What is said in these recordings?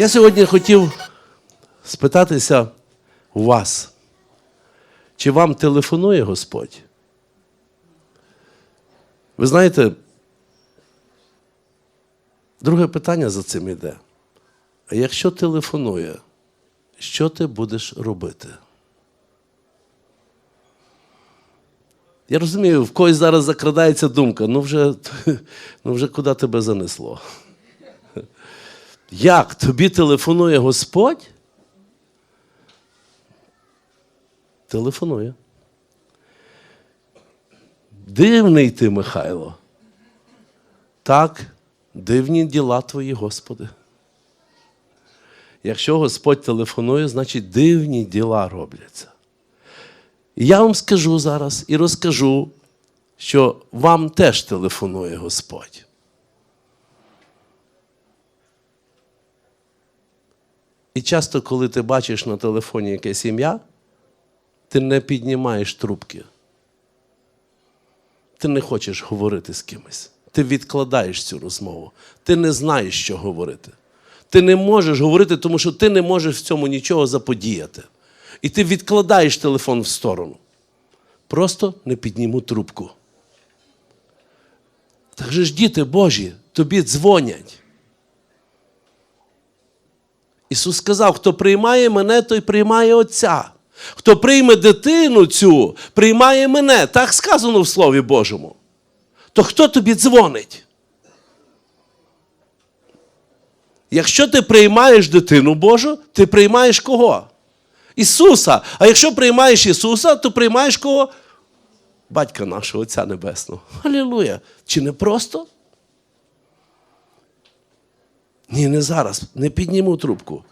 Я сьогодні хотів спитатися у вас, чи вам телефонує Господь? Ви знаєте, друге питання за цим іде. А якщо телефонує, що ти будеш робити? Я розумію, в когось зараз закрадається думка, ну вже, ну вже куди тебе занесло? Як тобі телефонує Господь? Телефонує. Дивний ти, Михайло. Так, дивні діла твої, Господи. Якщо Господь телефонує, значить дивні діла робляться. Я вам скажу зараз і розкажу, що вам теж телефонує Господь. І часто, коли ти бачиш на телефоні якесь ім'я, ти не піднімаєш трубки. Ти не хочеш говорити з кимось. Ти відкладаєш цю розмову. Ти не знаєш, що говорити. Ти не можеш говорити, тому що ти не можеш в цьому нічого заподіяти. І ти відкладаєш телефон в сторону. Просто не підніму трубку. Так же ж діти Божі тобі дзвонять. Ісус сказав: хто приймає мене, той приймає Отця. Хто прийме дитину цю, приймає мене. Так сказано в Слові Божому. То хто тобі дзвонить? Якщо ти приймаєш дитину Божу, ти приймаєш кого? Ісуса. А якщо приймаєш Ісуса, то приймаєш кого? Батька нашого Отця Небесного. Алілуя. Чи не просто? Ні, не зараз. Не підніму трубку.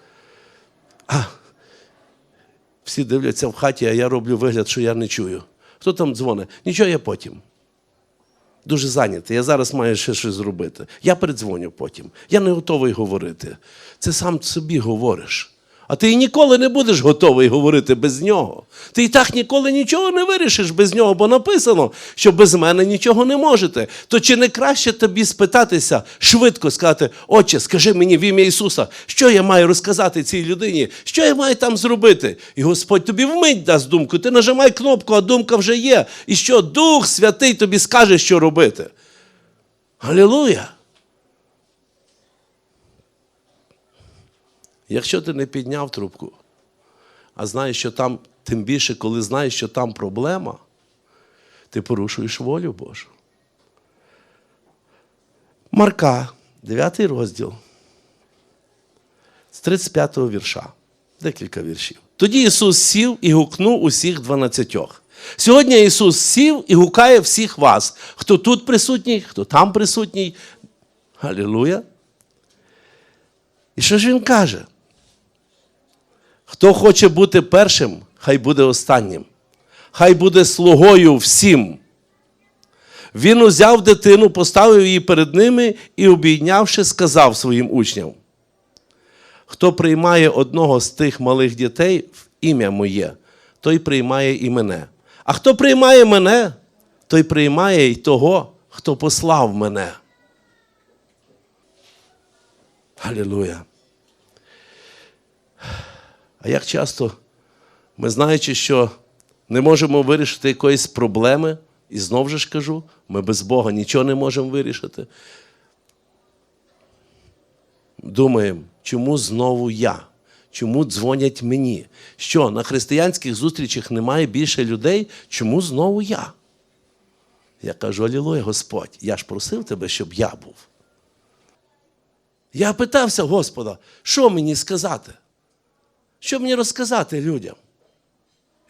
А, всі дивляться в хаті, а я роблю вигляд, що я не чую. Хто там дзвонить? Нічого я потім. Дуже зайнятий. Я зараз маю ще щось зробити. Я передзвоню потім. Я не готовий говорити. Це сам собі говориш. А ти ніколи не будеш готовий говорити без нього. Ти і так ніколи нічого не вирішиш без нього, бо написано, що без мене нічого не можете. То чи не краще тобі спитатися, швидко сказати, Отче, скажи мені в ім'я Ісуса, що я маю розказати цій людині, що я маю там зробити? І Господь тобі вмить дасть думку. Ти нажимай кнопку, а думка вже є. І що Дух Святий тобі скаже, що робити. Алілуя! Якщо ти не підняв трубку, а знаєш, що там, тим більше, коли знаєш, що там проблема, ти порушуєш волю Божу. Марка, 9 розділ, з 35 го вірша, декілька віршів. Тоді Ісус сів і гукнув усіх дванадцятьох. Сьогодні Ісус сів і гукає всіх вас, хто тут присутній, хто там присутній. Алілуя. І що ж він каже? Хто хоче бути першим, хай буде останнім. Хай буде слугою всім. Він узяв дитину, поставив її перед ними і, обійнявши, сказав своїм учням: Хто приймає одного з тих малих дітей в ім'я моє, той приймає і мене. А хто приймає мене, той приймає й того, хто послав мене. Алілуя. А як часто ми, знаючи, що не можемо вирішити якоїсь проблеми, і знову ж кажу, ми без Бога нічого не можемо вирішити. Думаємо, чому знову я? Чому дзвонять мені? Що на християнських зустрічах немає більше людей? Чому знову я? Я кажу, Алілуя, Господь, я ж просив тебе, щоб я був. Я питався Господа, що мені сказати? Що мені розказати людям?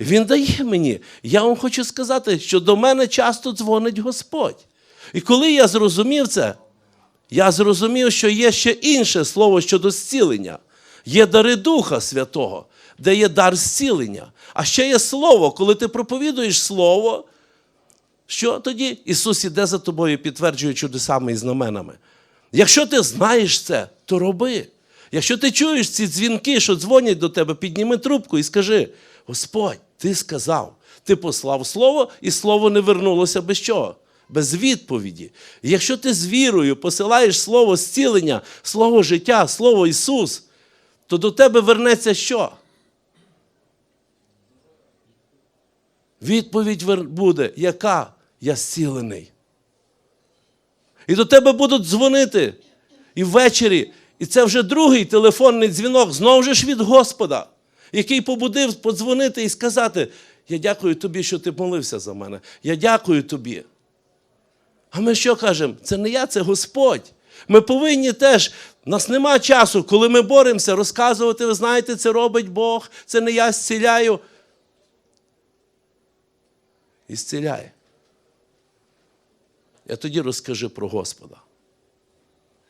Він дає мені. Я вам хочу сказати, що до мене часто дзвонить Господь. І коли я зрозумів це, я зрозумів, що є ще інше слово щодо зцілення. Є дари Духа Святого, де є дар зцілення. А ще є слово, коли ти проповідуєш слово, що тоді Ісус іде за тобою, підтверджує чудесами і знаменами. Якщо ти знаєш це, то роби. Якщо ти чуєш ці дзвінки, що дзвонять до тебе, підніми трубку і скажи: Господь, ти сказав, ти послав слово, і слово не вернулося без чого? Без відповіді. Якщо ти з вірою посилаєш слово зцілення, слово життя, слово Ісус, то до тебе вернеться що? Відповідь буде, яка? Я зцілений. І до тебе будуть дзвонити і ввечері. І це вже другий телефонний дзвінок, знову ж від Господа, який побудив подзвонити і сказати: Я дякую тобі, що ти молився за мене. Я дякую тобі. А ми що кажемо? Це не я, це Господь. Ми повинні теж, в нас нема часу, коли ми боремося, розказувати, ви знаєте, це робить Бог, це не я зціляю. І зціляє. Я тоді розкажи про Господа.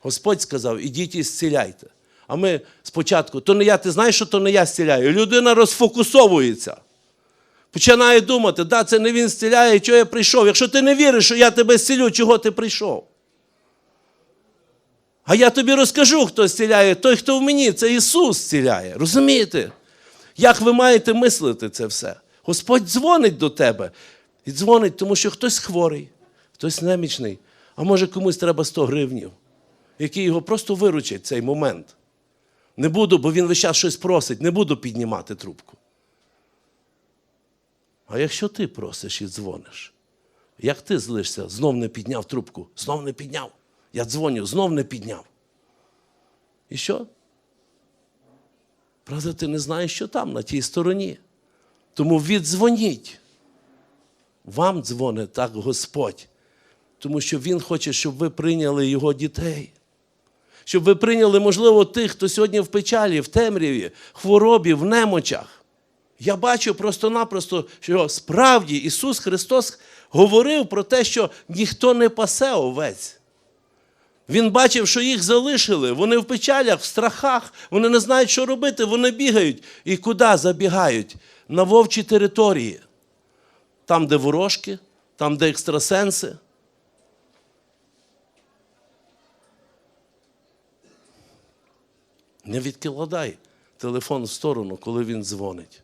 Господь сказав, ідіть і зціляйте. А ми спочатку, то не я, ти знаєш, що то не я зціляю. Людина розфокусовується. Починає думати, да, це не він зціляє, чого я прийшов. Якщо ти не віриш, що я тебе зцілю, чого ти прийшов? А я тобі розкажу, хто зціляє. Той, хто в мені, це Ісус зціляє. Розумієте? Як ви маєте мислити це все? Господь дзвонить до тебе. І дзвонить, тому що хтось хворий, хтось немічний, а може комусь треба 100 гривнів, які його просто виручать в цей момент. Не буду, бо він весь час щось просить, не буду піднімати трубку. А якщо ти просиш і дзвониш, як ти злишся, знов не підняв трубку, знов не підняв. Я дзвоню, знов не підняв. І що? Правда, ти не знаєш, що там, на тій стороні. Тому віддзвоніть. Вам дзвонить так Господь, тому що Він хоче, щоб ви прийняли Його дітей. Щоб ви прийняли, можливо, тих, хто сьогодні в печалі, в темряві, хворобі, в немочах. Я бачу просто-напросто, що справді Ісус Христос говорив про те, що ніхто не пасе овець. Він бачив, що їх залишили. Вони в печалях, в страхах, вони не знають, що робити, вони бігають. І куди забігають? На вовчі території. Там, де ворожки, там, де екстрасенси. Не відкладай телефон в сторону, коли він дзвонить.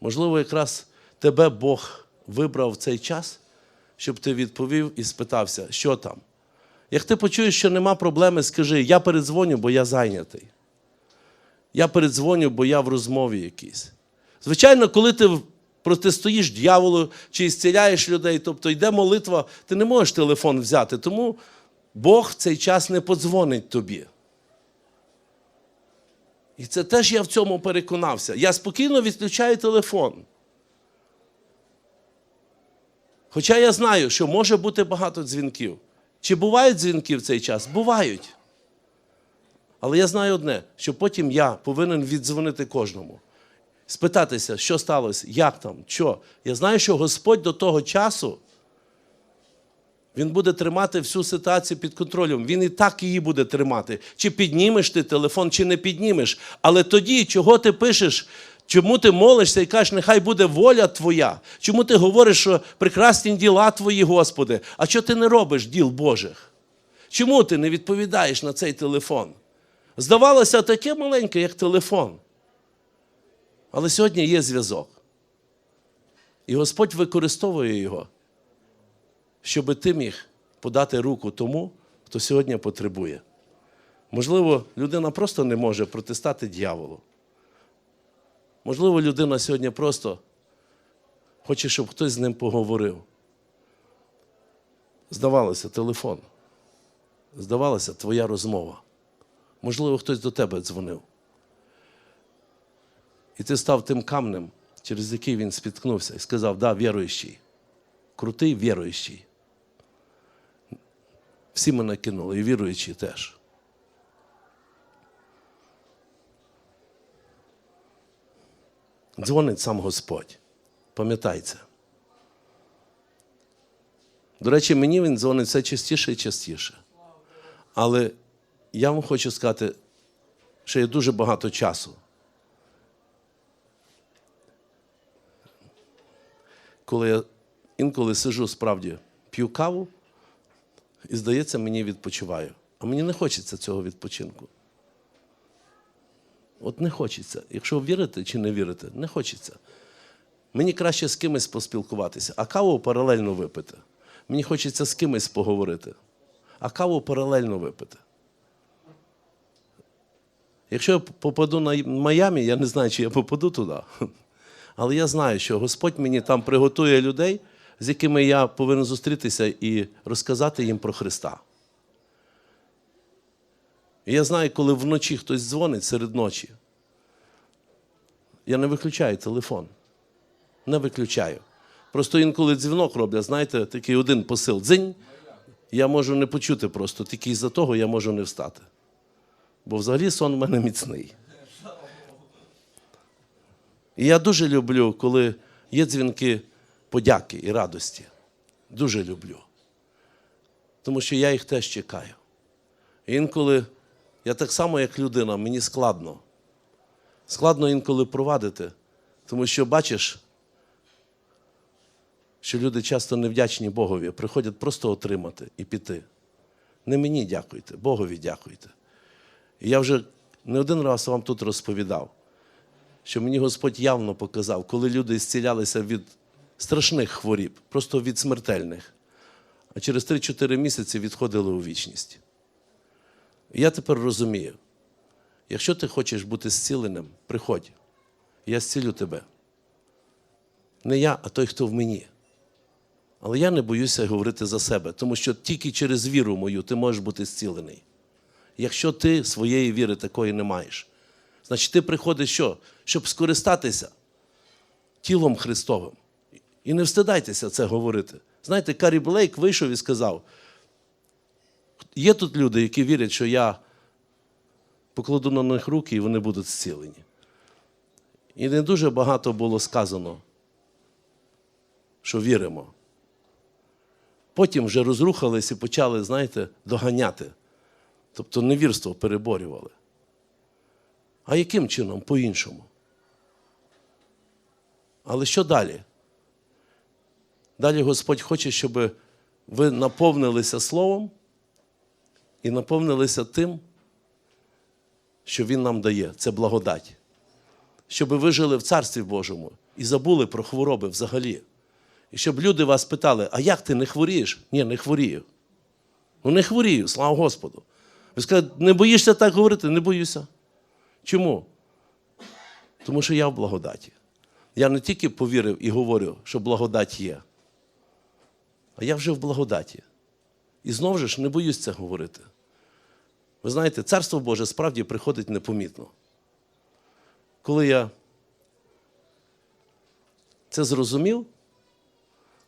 Можливо, якраз тебе Бог вибрав в цей час, щоб ти відповів і спитався, що там. Як ти почуєш, що нема проблеми, скажи, я передзвоню, бо я зайнятий. Я передзвоню, бо я в розмові якійсь. Звичайно, коли ти протистоїш дьяволу чи зціляєш людей, тобто йде молитва, ти не можеш телефон взяти, тому Бог в цей час не подзвонить тобі. І це теж я в цьому переконався. Я спокійно відключаю телефон. Хоча я знаю, що може бути багато дзвінків. Чи бувають дзвінки в цей час? Бувають. Але я знаю одне, що потім я повинен віддзвонити кожному. Спитатися, що сталося, як там, що. Я знаю, що Господь до того часу він буде тримати всю ситуацію під контролем. Він і так її буде тримати. Чи піднімеш ти телефон, чи не піднімеш. Але тоді, чого ти пишеш, чому ти молишся і кажеш, нехай буде воля твоя. Чому ти говориш, що прекрасні діла твої, Господи, а що ти не робиш діл Божих? Чому ти не відповідаєш на цей телефон? Здавалося, таке маленьке, як телефон. Але сьогодні є зв'язок. І Господь використовує його щоб ти міг подати руку тому, хто сьогодні потребує. Можливо, людина просто не може протистати дьяволу. Можливо, людина сьогодні просто хоче, щоб хтось з ним поговорив. Здавалося, телефон. Здавалося, твоя розмова. Можливо, хтось до тебе дзвонив. І ти став тим камнем, через який він спіткнувся, і сказав, да, віруючий, крутий віруючий. Всі мене кинули, і віруючі теж. Дзвонить сам Господь. Пам'ятай це. До речі, мені він дзвонить все частіше і частіше. Але я вам хочу сказати, що є дуже багато часу. Коли я інколи сижу справді, п'ю каву, і, здається, мені відпочиваю. А мені не хочеться цього відпочинку. От не хочеться. Якщо вірите чи не вірите, не хочеться. Мені краще з кимось поспілкуватися, а каву паралельно випити. Мені хочеться з кимось поговорити, а каву паралельно випити. Якщо я попаду на Майамі, я не знаю, чи я попаду туди. Але я знаю, що Господь мені там приготує людей, з якими я повинен зустрітися і розказати їм про Христа. І я знаю, коли вночі хтось дзвонить серед ночі, я не виключаю телефон. Не виключаю. Просто інколи дзвінок роблять, знаєте, такий один посил дзинь. Я можу не почути просто, тільки із-за того я можу не встати. Бо взагалі сон в мене міцний. І я дуже люблю, коли є дзвінки подяки і радості. Дуже люблю. Тому що я їх теж чекаю. Інколи я так само, як людина, мені складно. Складно інколи провадити, тому що бачиш, що люди часто невдячні Богові, приходять просто отримати і піти. Не мені дякуйте, Богові дякуйте. І я вже не один раз вам тут розповідав, що мені Господь явно показав, коли люди зцілялися від страшних хворіб, просто від смертельних, а через 3-4 місяці відходили у вічність. Я тепер розумію, якщо ти хочеш бути зціленим, приходь, я зцілю тебе. Не я, а той, хто в мені. Але я не боюся говорити за себе, тому що тільки через віру мою ти можеш бути зцілений. Якщо ти своєї віри такої не маєш, значить ти приходиш що? Щоб скористатися тілом Христовим. І не встидайтеся це говорити. Знаєте, Карі Блейк вийшов і сказав: є тут люди, які вірять, що я покладу на них руки і вони будуть зцілені. І не дуже багато було сказано, що віримо. Потім вже розрухались і почали, знаєте, доганяти. Тобто невірство переборювали. А яким чином? По-іншому. Але що далі? Далі Господь хоче, щоб ви наповнилися Словом і наповнилися тим, що Він нам дає. Це благодать. Щоб ви жили в Царстві Божому і забули про хвороби взагалі. І щоб люди вас питали, а як ти не хворієш? Ні, не хворію. Ну не хворію, слава Господу. Ви скажете, не боїшся так говорити? Не боюся. Чому? Тому що я в благодаті. Я не тільки повірив і говорю, що благодать є, а я вже в благодаті. І знову ж не боюсь це говорити. Ви знаєте, Царство Боже справді приходить непомітно. Коли я це зрозумів,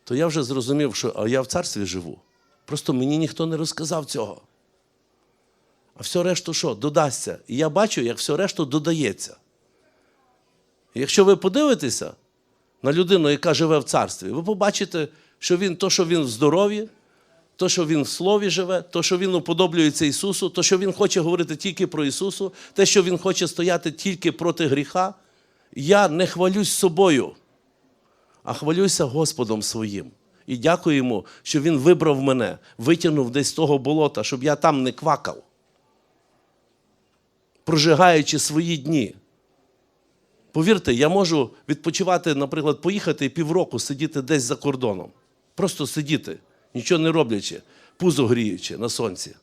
то я вже зрозумів, що а я в царстві живу. Просто мені ніхто не розказав цього. А все решту що? Додасться. І я бачу, як все решту додається. І якщо ви подивитеся на людину, яка живе в царстві, ви побачите, що він то, що він в здоров'ї, то, що він в слові живе, то, що він уподоблюється Ісусу, то, що він хоче говорити тільки про Ісусу, те, що він хоче стояти тільки проти гріха, я не хвалюсь собою, а хвалюся Господом своїм. І дякую йому, що Він вибрав мене, витягнув десь з того болота, щоб я там не квакав, прожигаючи свої дні. Повірте, я можу відпочивати, наприклад, поїхати і півроку сидіти десь за кордоном. Просто сидіти, нічого не роблячи, пузо гріючи на сонці.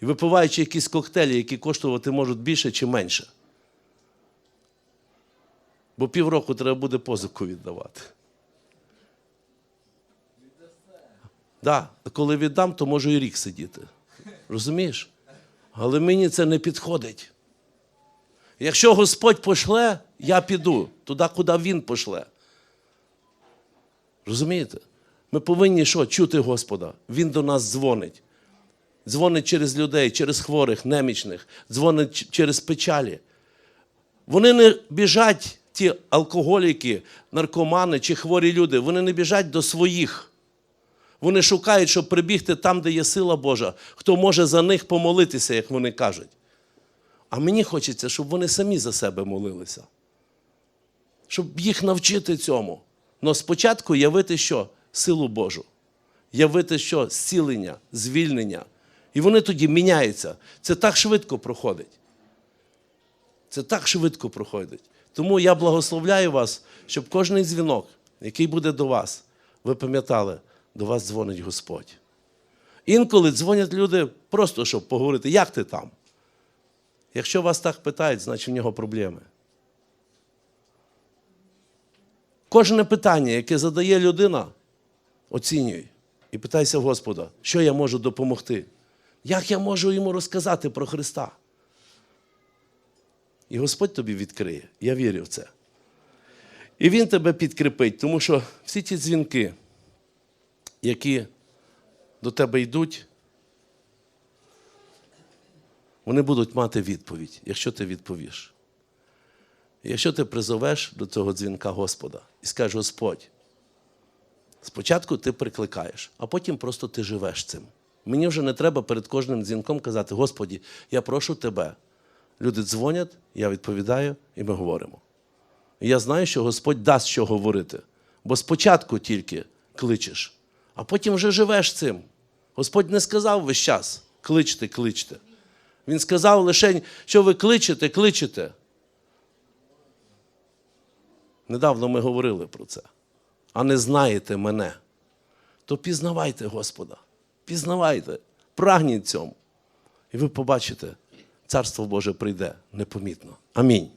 І випиваючи якісь коктейлі, які коштувати можуть більше чи менше. Бо півроку треба буде позику віддавати. Да, коли віддам, то можу і рік сидіти. Розумієш? Але мені це не підходить. Якщо Господь пошле, я піду туди, куди Він пошле. Розумієте? Ми повинні що? Чути Господа. Він до нас дзвонить. Дзвонить через людей, через хворих, немічних, дзвонить через печалі. Вони не біжать, ті алкоголіки, наркомани чи хворі люди, вони не біжать до своїх. Вони шукають, щоб прибігти там, де є сила Божа, хто може за них помолитися, як вони кажуть. А мені хочеться, щоб вони самі за себе молилися. Щоб їх навчити цьому. Но спочатку явити що? Силу Божу. Явити що? Зцілення, звільнення. І вони тоді міняються. Це так швидко проходить. Це так швидко проходить. Тому я благословляю вас, щоб кожний дзвінок, який буде до вас, ви пам'ятали, до вас дзвонить Господь. Інколи дзвонять люди просто, щоб поговорити, як ти там? Якщо вас так питають, значить в нього проблеми. Кожне питання, яке задає людина, оцінюй і питайся Господа, що я можу допомогти. Як я можу йому розказати про Христа? І Господь тобі відкриє. Я вірю в це. І Він тебе підкріпить, тому що всі ті дзвінки, які до тебе йдуть, вони будуть мати відповідь, якщо ти відповіш. Якщо ти призовеш до цього дзвінка Господа і скажеш, Господь, спочатку ти прикликаєш, а потім просто ти живеш цим. Мені вже не треба перед кожним дзвінком казати, Господі, я прошу тебе. Люди дзвонять, я відповідаю, і ми говоримо. Я знаю, що Господь дасть що говорити. Бо спочатку тільки кличеш, а потім вже живеш цим. Господь не сказав весь час кличте, кличте. Він сказав лише, що ви кличете, кличете. Недавно ми говорили про це. А не знаєте мене, то пізнавайте Господа. Пізнавайте, прагніть цьому. І ви побачите, Царство Боже прийде непомітно. Амінь.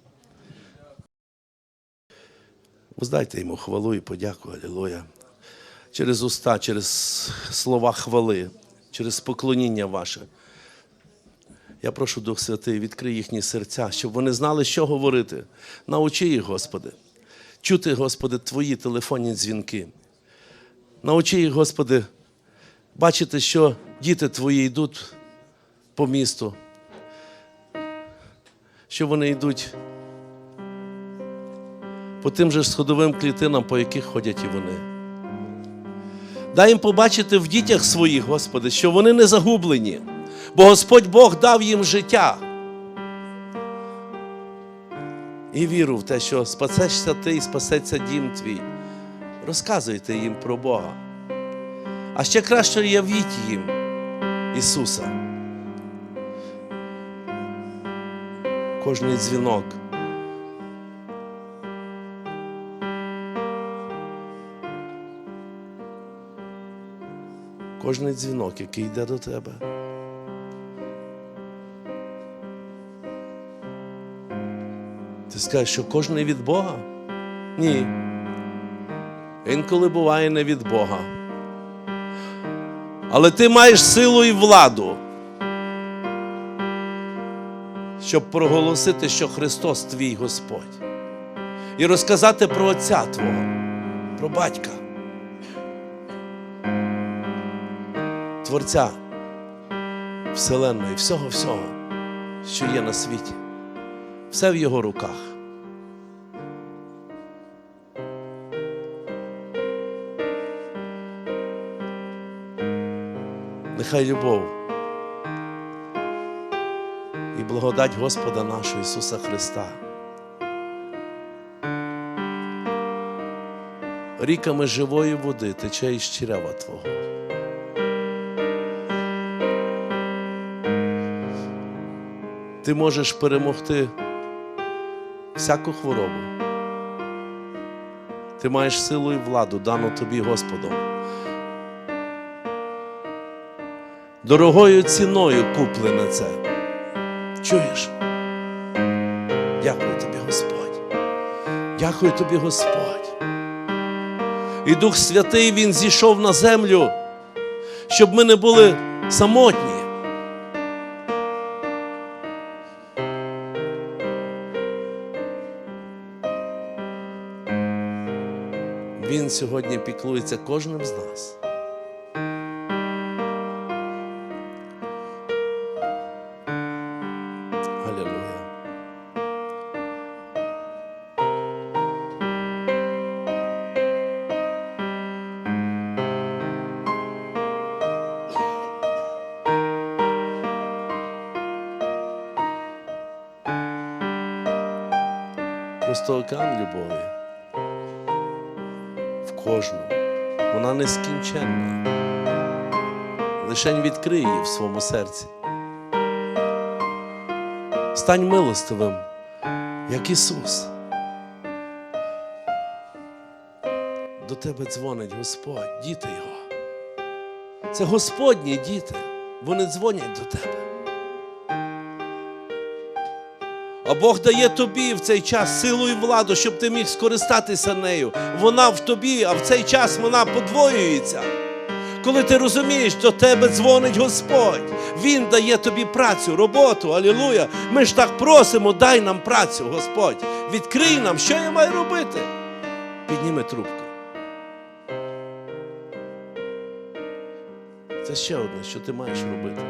Воздайте йому хвалу і подяку, Алілуя. Через уста, через слова хвали, через поклоніння ваше. Я прошу Дух Святий, відкрий їхні серця, щоб вони знали, що говорити. Научи їх, Господи. Чути, Господи, Твої телефонні дзвінки. Научи їх, Господи, бачити, що діти Твої йдуть по місту, що вони йдуть по тим же сходовим клітинам, по яких ходять і вони. Дай їм побачити в дітях своїх, Господи, що вони не загублені, бо Господь Бог дав їм життя. І віру в те, що спасешся ти і спасеться дім твій. Розказуйте їм про Бога. А ще краще явіть їм Ісуса. Кожний дзвінок. Кожний дзвінок, який йде до тебе. Скажеш, що кожний від Бога? Ні. Інколи буває не від Бога. Але ти маєш силу і владу, щоб проголосити, що Христос твій Господь. І розказати про Отця Твого, про батька. Творця Вселенної, всього всього, що є на світі. Все в його руках. Нехай любов і благодать Господа нашого Ісуса Христа. Ріками живої води тече із чрева Твого. Ти можеш перемогти всяку хворобу. Ти маєш силу і владу, дану тобі Господом. Дорогою ціною куплене це. Чуєш? Дякую тобі, Господь. Дякую тобі, Господь. І Дух Святий Він зійшов на землю, щоб ми не були самотні. Він сьогодні піклується кожним з нас. Просто океан любові в кожному. Вона нескінченна. Лишень відкрий її в своєму серці. Стань милостивим, як Ісус. До тебе дзвонить Господь, діти Його. Це Господні діти. Вони дзвонять до тебе. А Бог дає тобі в цей час силу і владу, щоб ти міг скористатися нею. Вона в тобі, а в цей час вона подвоюється. Коли ти розумієш, до тебе дзвонить Господь, Він дає тобі працю, роботу, алілуя. Ми ж так просимо, дай нам працю, Господь. Відкрий нам, що я маю робити. Підніми трубку. Це ще одне, що ти маєш робити.